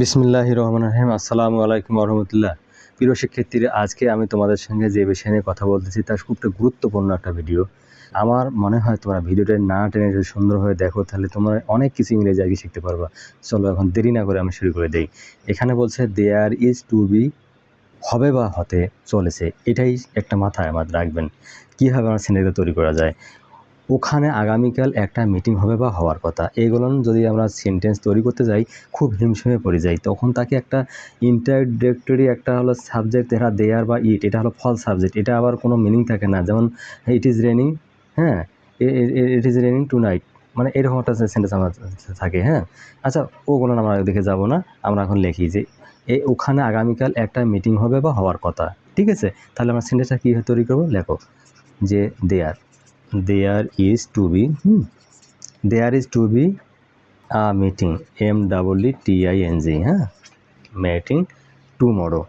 বিসমিল্লাহ রহমান রহিম। আসসালামু আলাইকুম রহমতুল্লাহ। প্রিয় শিক্ষার্থীরা, আজকে আমি তোমাদের সঙ্গে যে বিষয় নিয়ে কথা বলতেছি, তার খুব একটা গুরুত্বপূর্ণ একটা ভিডিও আমার মনে হয় তোমরা ভিডিওটা না টেনে যদি সুন্দরভাবে দেখো, তাহলে তোমরা অনেক কিছু ইংরেজি আগে শিখতে পারবা। চলো এখন দেরি না করে আমি শুরু করে দেই। এখানে বলছে দেয়ার ইজ টু বি হবে বা হতে চলেছে। এটাই একটা মাথায় আমার রাখবেন। কীভাবে আমার সিনেরিও তৈরি করা যায়? ওখানে আগামীকাল একটা মিটিং হবে বা হওয়ার কথা। এগুলো যদি আমরা সেন্টেন্স তৈরি করতে যাই, খুব হিমশিমে পড়ে যাই। তখন তাকে একটা ইন্টারডিরেক্টরি একটা হলো সাবজেক্ট এরা দেয়ার বা ইট এটা হলো ফল সাবজেক্ট এটা আবার কোনো মিনিং থাকে না। যেমন ইট ইজ রেনিং হ্যাঁ it is raining tonight মানে এরকম একটা সেন্টেন্স আমার থাকে হ্যাঁ। আচ্ছা ওগুলো আমরা দেখে যাব না, আমরা এখন লিখি যে, এ, ওখানে আগামীকাল একটা মিটিং হবে বা হওয়ার কথা। ঠিক আছে? তাহলে আমরা সেন্টেন্সটা কী তৈরি করব? লেখো, যে there there is to be hmm there is to be a meeting M double E T I N G হ্যাঁ meeting tomorrow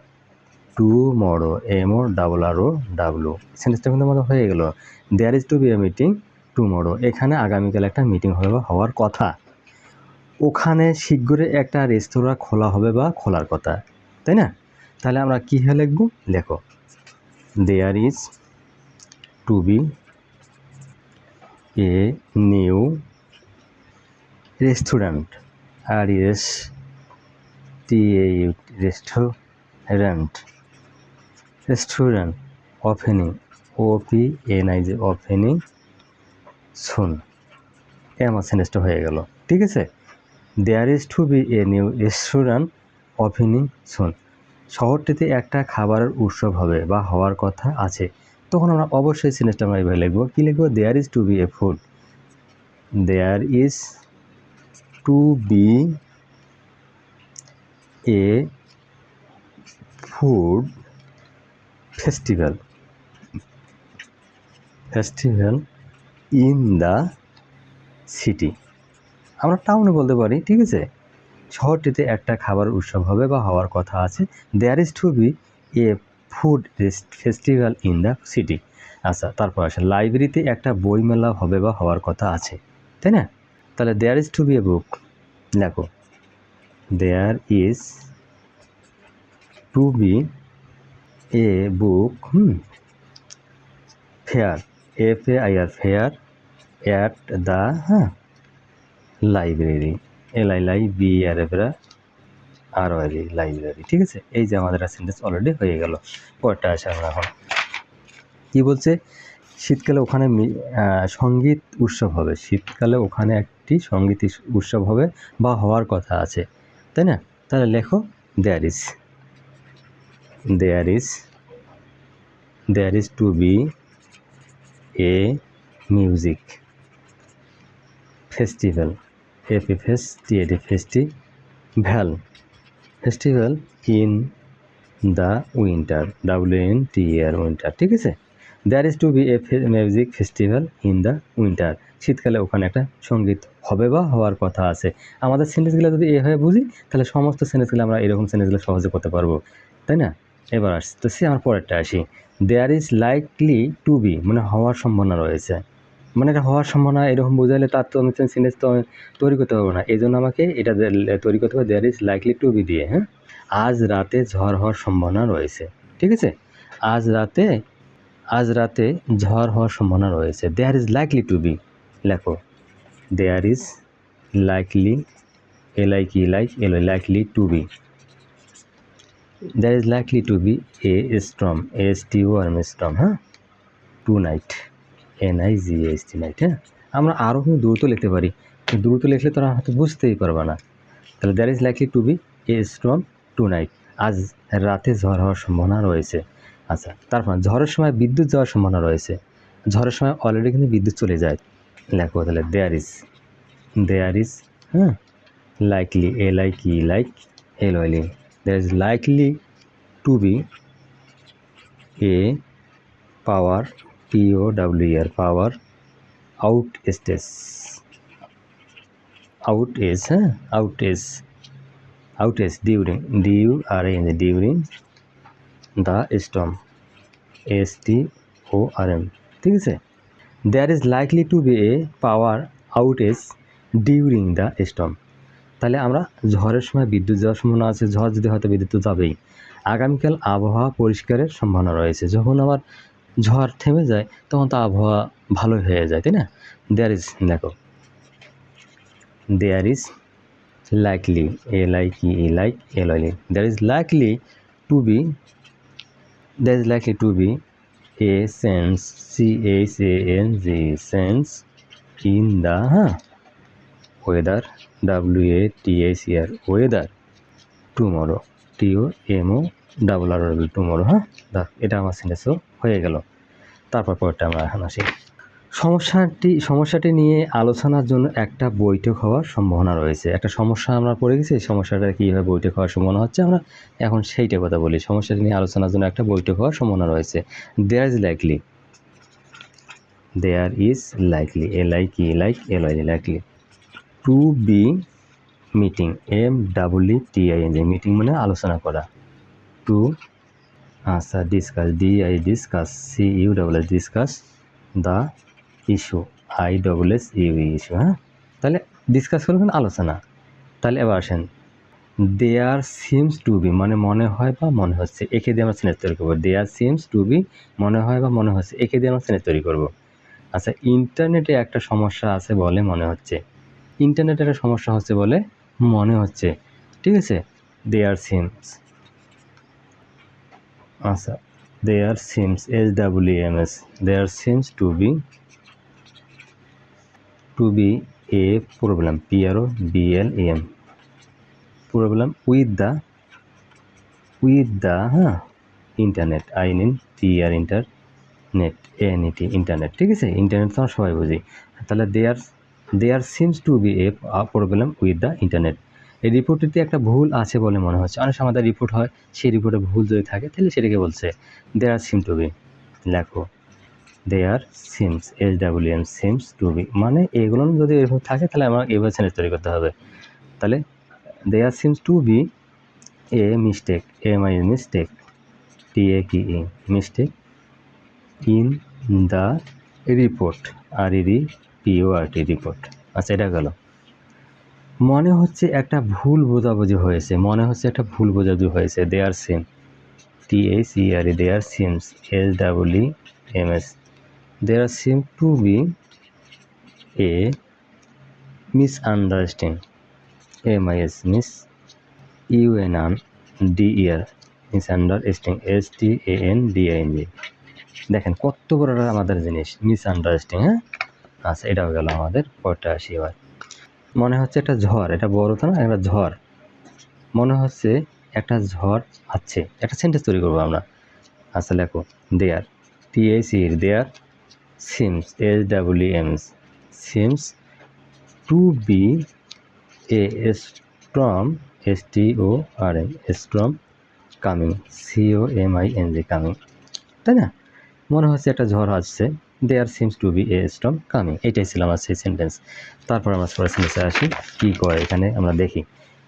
tomorrow M O double R O W সেন্টেন্সটা কিন্তু আমাদের হয়ে গেল। There is to be a meeting tomorrow এখানে আগামীকাল একটা meeting হবে বা হওয়ার কথা। ওখানে শীঘ্রই একটা রেস্তোরাঁ খোলা হবে বা খোলার কথা। তাই না? তাহলে আমরা কী লিখব? লেখো there is to be a new restaurant R S T A restaurant restaurant opening O P N I opening soon এ আমার সেন্টেন্সটা হয়ে গেল? ঠিক আছে? There is to be a new restaurant opening soon শহরটিতে একটা খাবারের উৎসব হবে বা হওয়ার কথা আছে। তখন আমরা অবশ্যই সেন্টেন্সটা আমরা এভাবে লিখব। কী লিখব? There is to be a food there is to be a food festival festival in the city আমরা টাউনে বলতে পারি, ঠিক আছে? শহরটিতে একটা খাবার উৎসব হবে বা হওয়ার কথা আছে। There is to be a food festival in the city. আচ্ছা তারপর আসে লাইব্রেরিতে একটা বই মেলা হবে বা হওয়ার কথা আছে, তাই না? তাহলে there is to be a book দেখো there is to be a book fair F A I R fair at the হ্যাঁ লাইব্রেরি এল আই লাই বি আর এফরা আর ওয়ারি লাইব্রেরি ঠিক আছে? এই যে আমাদের সেন্টেন্স অলরেডি হয়ে গেল। পরটা আসে আমরা এখন। কী বলছে? শীতকালে ওখানে সংগীত উৎসব হবে। শীতকালে ওখানে একটি সংগীত উৎসব হবে বা হওয়ার কথা আছে। তাই না? তাহলে লেখো there is there is there is to be a music festival F A face T A festival festival in the winter W N T R winter ঠিক আছে? There is to be a music festival in the winter শীতকালে ওখানে একটা সংগীত হবে বা হওয়ার কথা আছে। আমাদের সেন্টেন্সগুলো যদি এভাবে বুঝি, তাহলে সমস্ত সেন্টেন্সগুলো আমরা এরকম সেন্টেন্সগুলো সহজে করতে পারব। তাই না? এবার আসছি। তো সে, আমার পরেরটা আসি। There is likely to be মানে হওয়ার সম্ভাবনা রয়েছে। মানে এটা হওয়ার সম্ভাবনা এরকম বোঝালে তার তো আমি সেন্টেন্স তো তৈরি করতে পারব না। এই জন্য আমাকে এটা তৈরি করতে হবে there is likely to be দিয়ে হ্যাঁ? আজ রাতে ঝড় হওয়ার সম্ভাবনা রয়েছে, ঠিক আছে? আজ রাতে আজ রাতে ঝড় হওয়ার সম্ভাবনা রয়েছে। There is likely to be লেখো। দেয়ার ইজ লাইকলি এল কি like L likely to be there is likely to be a storm S T O R storm হ্যাঁ? Tonight N I G S T night হ্যাঁ? আমরা আরও কিন্তু দ্রুত লিখতে পারি। দ্রুত লিখলে তোরা হয়তো বুঝতেই পারবে না। তাহলে there is likely to be a storm tonight আজ রাতে ঝড় হওয়ার সম্ভাবনা রয়েছে। আচ্ছা তারপর ঝড়ের সময় বিদ্যুৎ যাওয়ার সম্ভাবনা রয়েছে। ঝড়ের সময় অলরেডি কিন্তু বিদ্যুৎ চলে যায়। লেখো তাহলে দেয়ার ইজ দেয়ার ইজ হ্যাঁ? Likely a like E like L ওয়াইলি there is likely to be a power P O W R power out stage outage হ্যাঁ outage outage during D U R N during the storm S T O R M ঠিক আছে? There is likely to be a power outage during the storm তাহলে আমরা ঝড়ের সময় বিদ্যুৎ যাওয়ার সম্ভাবনা আছে। ঝড় যদি হয়তো বিদ্যুৎ যাবেই। আগামীকাল আবহাওয়া পরিষ্কারের সম্ভাবনা রয়েছে। যখন আবার ঝড় থেমে যায় তখন তো আবহাওয়া ভালো হয়ে যায় তাই না দেয়ার ইজ দেখো there is likely a like E like A Laili there is likely to be to be a sense c h a n g sense in the huh, weather w a t h e r weather tomorrow t o m o double R tomorrow হ্যাঁ? এটা আমার সেন্টেন্সও হয়ে গেল। তারপর পরটা আমরা এখন আসি। সমস্যাটি সমস্যাটি নিয়ে আলোচনার জন্য একটা বৈঠক হওয়ার সম্ভাবনা রয়েছে। একটা সমস্যা আমরা পড়ে গেছি, এই সমস্যাটা কীভাবে বৈঠক হওয়ার সম্ভাবনা হচ্ছে, আমরা এখন সেইটা কথা বলি। সমস্যাটি নিয়ে আলোচনার জন্য একটা বৈঠক হওয়ার সম্ভাবনা রয়েছে। There is likely there is likely a like E like L I likely to be meeting M double T I N meeting মানে আলোচনা করা। টু আচ্ছা discuss D I discuss C U double S discuss the issue I double S U issue হ্যাঁ তাহলে discuss করবেন আলোচনা। তাহলে এবার আসেন। দেয়ার সিমস টু বি মানে মনে হয় বা মনে হচ্ছে, একে দিয়ে আমরা সিনেজ তৈরি করব। দেয়ার সিমস টু বি মনে হয় বা মনে হচ্ছে, একে দিয়ে আমরা সিনেজ তৈরি করব। আচ্ছা ইন্টারনেটে একটা সমস্যা আছে বলে মনে হচ্ছে। ইন্টারনেটে একটা সমস্যা হচ্ছে বলে মনে হচ্ছে। ঠিক আছে? দেয়ার সিমস আচ্ছা there seems S W M S there seems to be to be a problem P R O B L M problem with the with the হ্যাঁ internet I mean T R internet N E T internet ঠিক আছে? Internet তো আমরা সবাই বুঝি। তাহলে there there seems to be a problem with the internet এই রিপোর্টটিতে একটা ভুল আছে বলে মনে হচ্ছে। অনেক সময় রিপোর্ট হয়, সেই রিপোর্টে ভুল যদি থাকে, তাহলে সেটাকে বলছে দেয়ার সিম টু বি লেখো। There seems S W M seems to be মানে এগুলো যদি এরকম থাকে, তাহলে আমার এভাবে সেন্টেন্স তৈরি করতে হবে। তাহলে there seems to be a mistake M I mistake T A K E mistake in the report R E P O R T report আচ্ছা এটা গেল। মনে হচ্ছে একটা ভুল বোঝাবুঝি হয়েছে, মনে হচ্ছে একটা ভুল বোঝাবুঝি হয়েছে। There seem T H E R E there seems S double M S there seem to be a mis misunderstanding M I S mis U N un D R mis misunderstanding S T A N D N G দেখেন, কত বড় আমাদের জিনিস miss misunderstanding হ্যাঁ? আচ্ছা এটাও গেল আমাদের পরটা আসি এবার মনে হচ্ছে একটা ঝড়, এটা বড় তো না, একটা ঝড়। মনে হচ্ছে একটা ঝড় আছে একটা সেন্টেন্স তৈরি করব আমরা। আচ্ছা লেখো দেয়ার টি এইচ ইর there seems S W M S seems to be a storm S T O R M storm coming C O M I N G coming তাই না? মনে হচ্ছে একটা ঝড় আসছে। There seems to be a storm coming এটাই ছিল আমার সেই সেন্টেন্স তারপর আমরা পরের সেন্টেন্সে আসি, কী করে এখানে আমরা দেখি।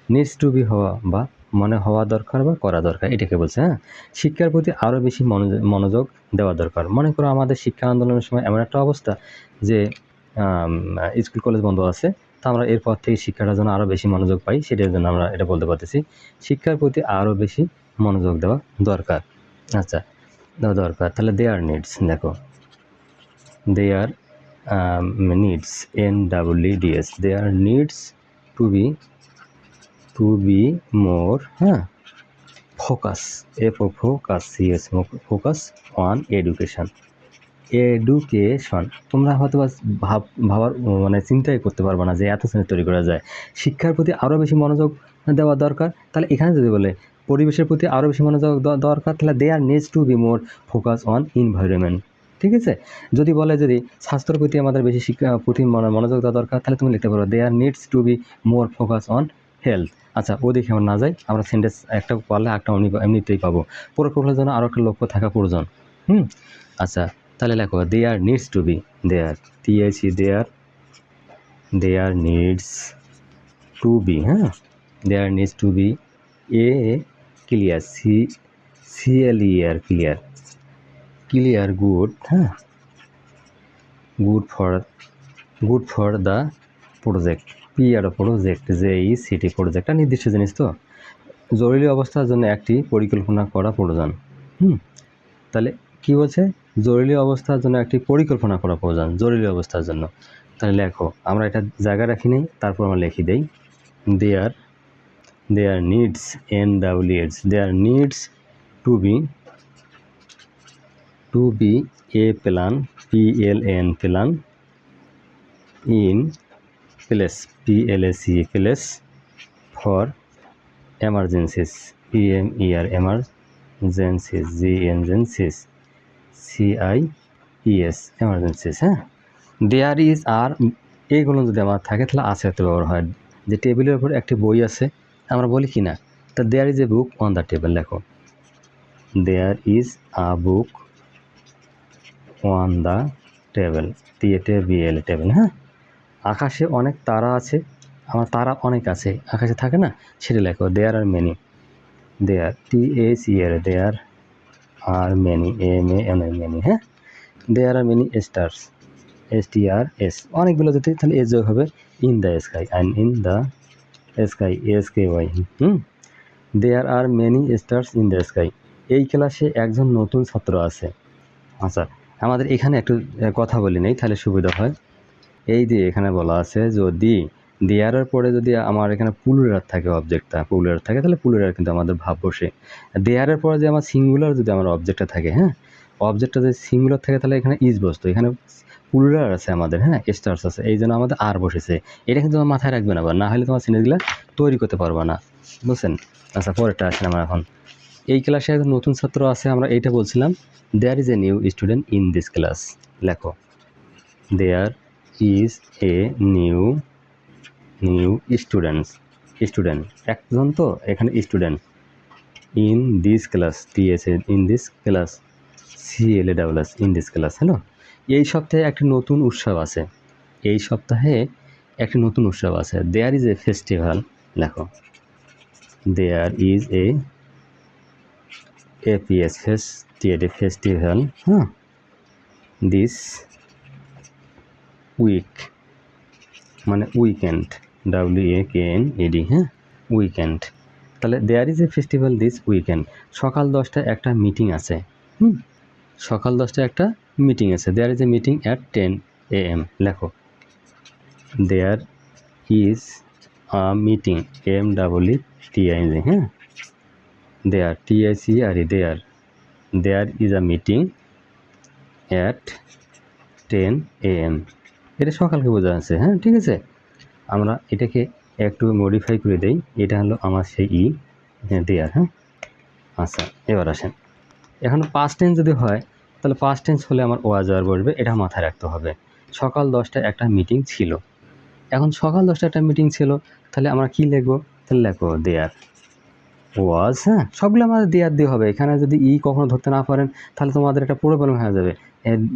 নিডস টু বি হওয়া বা মনে হওয়া দরকার বা করা দরকার, এটাকে বলছে হ্যাঁ? শিক্ষার প্রতি আরও বেশি মনোযোগ মনোযোগ দেওয়া দরকার। মনে করো আমাদের শিক্ষা আন্দোলনের সময় এমন একটা অবস্থা যে স্কুল, কলেজ বন্ধ আছে, তা আমরা এরপর থেকে শিক্ষাটার জন্য আরও বেশি মনোযোগ পাই, সেটার জন্য আমরা এটা বলতে পারতেছি। শিক্ষার প্রতি আরও বেশি মনোযোগ দেওয়া দরকার। আচ্ছা দেওয়া দরকার। তাহলে দেয়ার নিডস দেখো। There needs N W D S there needs to be to be more হ্যাঁ focus F O focus C S focus on education education তোমরা হয়তো বা ভাব, ভাবার মানে চিন্তাই করতে পারবে না যে এত শ্রেণি তৈরি করা যায়। শিক্ষার প্রতি আরও বেশি মনোযোগ দেওয়া দরকার। তাহলে এখানে যদি বলে, পরিবেশের প্রতি আরও বেশি মনোযোগ দরকার, তাহলে there needs to be more focus on environment ঠিক আছে? যদি বলে যদি স্বাস্থ্যের প্রতি আমাদের বেশি শিক্ষা, প্রতি মনো- মনোযোগ দেওয়া দরকার, তাহলে তুমি লিখতে পারো there needs to be more focus on health আচ্ছা ওদিকে আমরা না যাই, আমরা সেন্টেন্স একটা পারলে একটা এমনি এমনিতেই পাবো। পুরো প্রশ্নের জন্য আরও একটা লক্ষ্য থাকা প্রয়োজন। হুম? আচ্ছা তাহলে লেখো there needs to be there T H E there there needs to be হ্যাঁ? There needs to be a clear C C L E R clear clear good হ্যাঁ? Good for good for the project P R project যে E C T project একটা নির্দিষ্ট জিনিস তো? জরুরি অবস্থার জন্য একটি পরিকল্পনা করা প্রয়োজন, হুম? তাহলে কি বলছে? জরুরি অবস্থার জন্য একটি পরিকল্পনা করা প্রয়োজন, জরুরি অবস্থার জন্য। তাহলে লেখো, আমরা এটা জায়গা রাখি নেই, তারপর আমরা লিখি দেই there there needs N W S there needs to be to be a plan, P L N plan, in place, P L S E place, for emergencies G emergencies C I E S emergencies হ্যাঁ? There is আর এইগুলো যদি আমার থাকে, তাহলে আছে তো ব্যবহার হয়। যে টেবিলের উপর একটি বই আছে, আমরা বলি কি না? তা there is a book on the table লেখো there is a book on the table T A B L table হ্যাঁ? আকাশে অনেক তারা আছে, আমার তারা অনেক আছে, আকাশে থাকে না? সেটা লেখো there are many there T H year there are many M A N I many হ্যাঁ? There are many stars S T R S অনেকগুলো যদি, তাহলে এস যোগ হবে in the sky and in the sky S K Y hmm? There are many stars in the sky এই ক্লাসে একজন নতুন ছাত্র আছে আচ্ছা আমাদের এখানে একটু কথা বলি নেই, তাহলে সুবিধা হয়। এই যে এখানে বলা আছে, যদি দেয়ারের পরে যদি আমার এখানে পুলুরার থাকে অবজেক্টটা পুলুরার থাকে, তাহলে পুলুরার কিন্তু আমাদের ভাব বসে। দেয়ারের পরে যে আমার সিঙ্গুলার যদি আমার অবজেক্টটা থাকে হ্যাঁ অবজেক্টটা যদি সিঙ্গুলার থাকে, তাহলে এখানে ইজ বসতো, এখানে পুলুরার আছে আমাদের হ্যাঁ স্টার্স আছে, এই জন্য আমাদের আর বসেছে। এটা কিন্তু তোমার মাথায় রাখবে না আবার না হলে তোমার সিনেসগুলো তৈরি করতে পারবে না, বুঝছেন? আচ্ছা পরেরটা আসেন আমার এখন। এই ক্লাসে একজন নতুন ছাত্র আছে, আমরা এইটা বলছিলাম there is a new student in this class লেখো। There is a new new students student একজন তো, এখানে স্টুডেন্ট ইন দিস ক্লাস দিয়েছে in this class C L A double S in this class hello? এই সপ্তাহে একটি নতুন উৎসব আছে। এই সপ্তাহে একটি নতুন উৎসব আছে। দেয়ার ইজ এ ফেস্টিভ্যাল লেখো। দেয়ার ইজ এ এপিএস ফেস্টিভ ফেস্টিভ্যাল হ্যাঁ দিস উইক মানে weekend W A K N E D হ্যাঁ উইকেন্ড তাহলে there is a festival this weekend সকাল দশটায় একটা মিটিং আছে। হুম? সকাল দশটায় একটা মিটিং আছে। There is a meeting at ten A M লেখো। There is a meeting M double E T I হ্যাঁ there T I C R E there there is a meeting at ten A M এটা সকালকে বোঝা আছে হ্যাঁ ঠিক আছে? আমরা এটাকে একটু মডিফাই করে দেই। এটা হলো আমার সেই ই দেয়ার হ্যাঁ? আচ্ছা এবার আসেন। এখন পাস্ট টেন্স যদি হয়, তাহলে পাস্ট টেন্স হলে আমার ওয়াজ আর বসবে, এটা মাথায় রাখতে হবে। সকাল দশটায় একটা মিটিং ছিল। এখন সকাল দশটায় একটা মিটিং ছিল, তাহলে আমরা কি লিখব? তাহলে লেখো দেয়ার ওয়াজ হ্যাঁ। সবগুলো আমাদের দেওয়ার দিয়ে হবে। এখানে যদি ই কখনো ধরতে না পারেন, তাহলে তোমাদের একটা প্রবলেম হয়ে যাবে।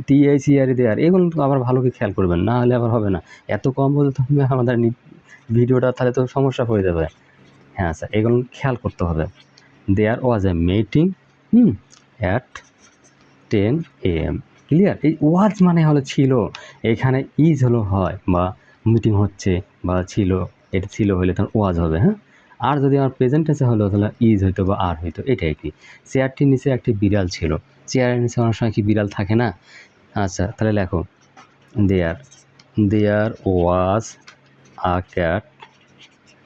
টি এইচ ইয়ার দেয়ার এগুলো আবার ভালো করে খেয়াল করবেন, না হলে আবার হবে না। এত কম বলতে আমাদের ভিডিওটা তাহলে তো সমস্যা হয়ে যাবে। হ্যাঁ স্যার এগুলো খেয়াল করতে হবে। There was a meeting hmm at ten A M clear এই ওয়াজ মানে হলো ছিল। এখানে ইজ হলো হয় বা মিটিং হচ্ছে বা ছিল, এটা ছিল হলে তখন ওয়াজ হবে হ্যাঁ? আর যদি আমার প্রেজেন্ট টেন্সে হলো, তাহলে ইজ হইতো বা আর হইতো, এটাই কি? চেয়ারটির নিচে একটি বিড়াল ছিল। চেয়ারের নিচে অনেক সময় কি বিড়াল থাকে না? আচ্ছা তাহলে লেখো there there was a cat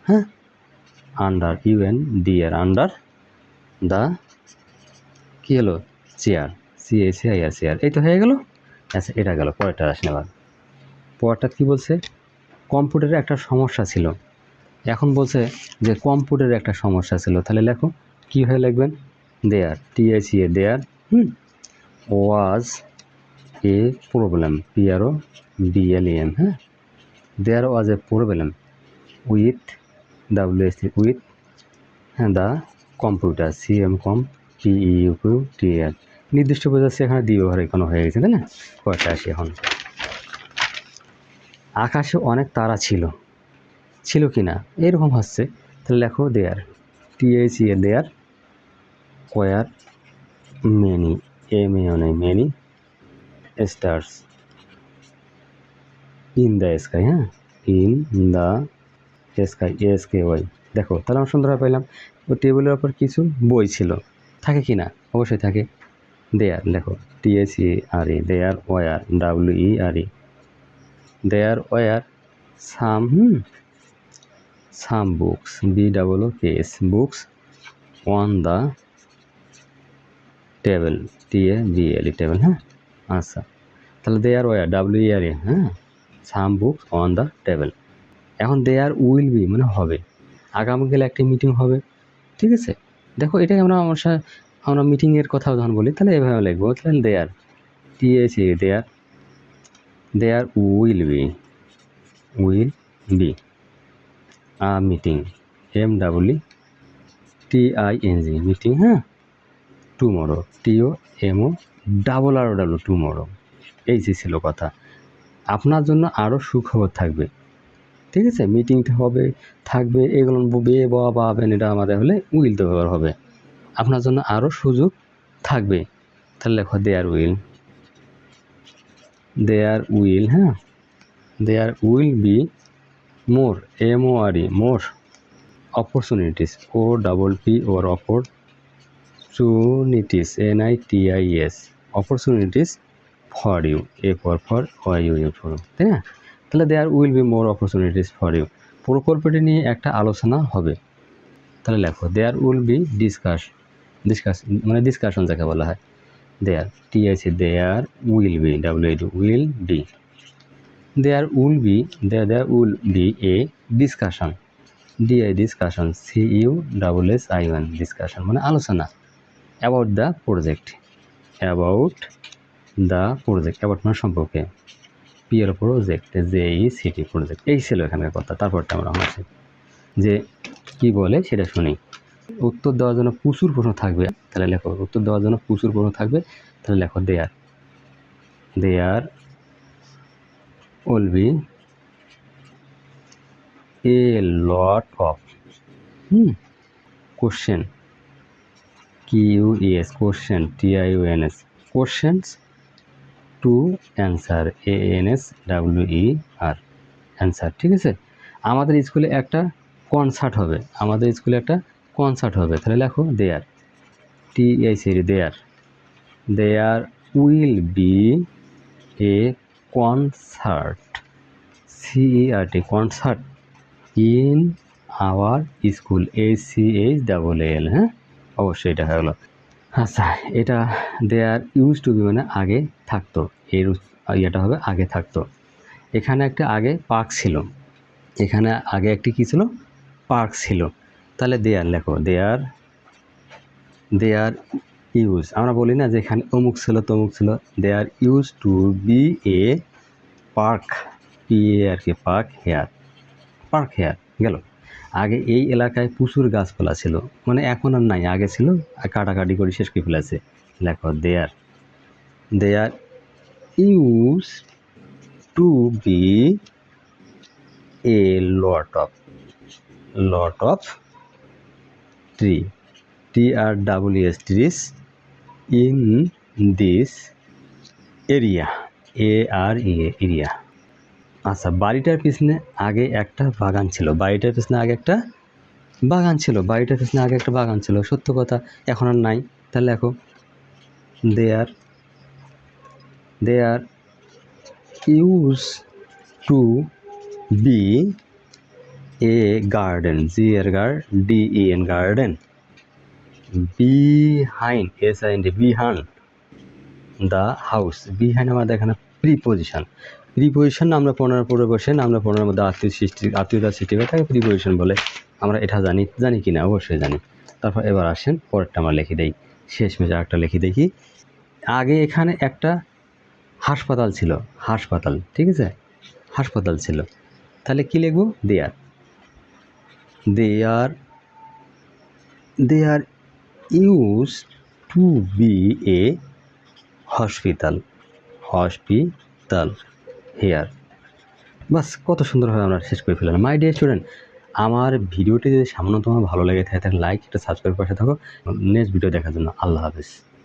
হ্যাঁ? Under U N deer under the কী হলো? Chair C A C I R chair এই তো হয়ে গেল? আচ্ছা এটা গেল, পরেরটা আসেন আবার। পরেরটা কী বলছে? কম্পিউটারে একটা সমস্যা ছিল। এখন বলছে যে কম্পিউটারে একটা সমস্যা ছিল। তাহলে লেখো, কী হয়ে লিখবেন? There TAC a there hmm was a problem P R O B L M হ্যাঁ? There was a problem with ডাব্লিউএসি with হ্যাঁ the computer C M com পিইউকিউ TL নির্দিষ্ট বোঝাচ্ছে এখানে দিয়ে ব্যবহার এখানে হয়ে গেছে, তাই না? কয়টা আসি এখন। আকাশে অনেক তারা ছিল। ছিল কি না? এরকম হচ্ছে। তাহলে লেখো there T H A there were many M A on many stars in the sky হ্যাঁ? In the K S K Y দেখো, তাহলে আমরা সুন্দরভাবে পেলাম ও টেবিলের ওপর কিছু বই ছিল। থাকে কি না? অবশ্যই থাকে। দেয়ার দেখো T S E R E there were W E R E there were some hmm? Some books B double O K S books on the table T A B L E table হ্যাঁ আচ্ছা তাহলে there were W R E হ্যাঁ some books on the table এখন there will B মানে হবে আগামীকাল একটি meeting হবে ঠিক আছে দেখো এটাই আমরা আমার সাথে আমরা মিটিংয়ের কথা উদাহরণ বলি তাহলে এভাবে লিখব তাহলে there T S E there there will be will be a meeting M double T I N G meeting হ্যাঁ? Tomorrow T O M O double R double tomorrow এই যে ছিল কথা। আপনার জন্য আরও সুখবর থাকবে। ঠিক আছে? মিটিংটা হবে, থাকবে, এগুলো বে, বা পাবেন এটা আমাদের হলে উইল তো ব্যবহার হবে। আপনার জন্য আরও সুযোগ থাকবে। তাহলে লেখো দেয়ার উইল দেয়ার উইল হ্যাঁ? There will be more M O R E more opportunities, O double P O R অপর opportunities N I T I S opportunities for you, a for for Y U U for, তাই না? তাহলে there will be more opportunities for you প্রকল্পটি নিয়ে একটা আলোচনা হবে। তাহলে লেখো there will be discuss discuss মানে ডিসকাশন যাকে বলা হয়। দেয়ার টি আছে there will be W will be there will be there will be a discussion D I discussion C U double S I one discussion মানে আলোচনা about the project about the project about মানে সম্পর্কে peer project J E C T project এই ছিল এখানকার কথা। তারপরটা আমরা হচ্ছে যে কি বলে সেটা শুনি। উত্তর দেওয়ার জন্য প্রচুর প্রশ্ন থাকবে, তাহলে লেখো। উত্তর দেওয়ার জন্য প্রচুর প্রশ্ন থাকবে, তাহলে লেখো there there will be a lot of hmm question Q U S question T I U N S questions to answer A N S W E R answer ঠিক আছে? আমাদের স্কুলে একটা কনসার্ট হবে, আমাদের স্কুলে একটা কনসার্ট হবে, তাহলে লেখো দেয়ার টি এই সিরি there there will be a concert C E R T concert in our school A C H double L হ্যাঁ? অবশ্যই এটা হয়ে গেলো আচ্ছা এটা দেয়ার ইউজ টু বি মানে আগে থাকতো। এর ইয়েটা হবে আগে থাকতো। এখানে একটা আগে পার্ক ছিল। এখানে আগে একটি কী ছিল? পার্ক ছিল। তাহলে দেয়ার লেখো। দেয়ার দেয়ার ইউজ আমরা বলি না যে এখানে অমুক ছিল, তমুক ছিল। They are use to be a park P A R K park here park hair গেল। আগে এই এলাকায় প্রচুর গাছপালা ছিল। মানে এখন আর নাই, আগে ছিল, আর কাটাকাটি করে শেষ করে ফেলেছে। লেখো there there use to be a lot of lot of tree T R W S trees in this area A R E area আচ্ছা বাড়িটার পিছনে আগে একটা বাগান ছিল। বাড়িটার পিছনে আগে একটা বাগান ছিল। বাড়িটার পিছনে আগে একটা বাগান ছিল। সত্য কথা, এখন আর নাই। তাহলে দেখো they are use to be a garden G এর guard D E N garden behind S I N D behind the house behind আমাদের এখানে প্রিপোজিশন প্রিপোজিশন আমরা পনেরো পরে বসেন আমরা পনেরোর মধ্যে আত্মীয় সৃষ্টি আত্মীয়তার সৃষ্টি করে তাকে প্রিপোজিশন বলে। আমরা এটা জানি জানি কি না অবশ্যই জানি। তারপর এবার আসেন, পরেরটা আমরা লিখে দেই। শেষ মেজে একটা লিখে দেখি। আগে এখানে একটা হাসপাতাল ছিল, হাসপাতাল, ঠিক আছে? হাসপাতাল ছিল। তাহলে কি লিখব? There there there use to be a hospital hospital here. বাস, কত সুন্দরভাবে আমরা শেষ করে ফেললাম। মাই ডিয়ার স্টুডেন্ট আমার ভিডিওটি যদি সামান্য তোমার ভালো লেগে থাকে, তাহলে লাইক একটা সাবস্ক্রাইব পাশে থাকো। নেক্সট ভিডিও দেখার জন্য আল্লাহ হাফেজ।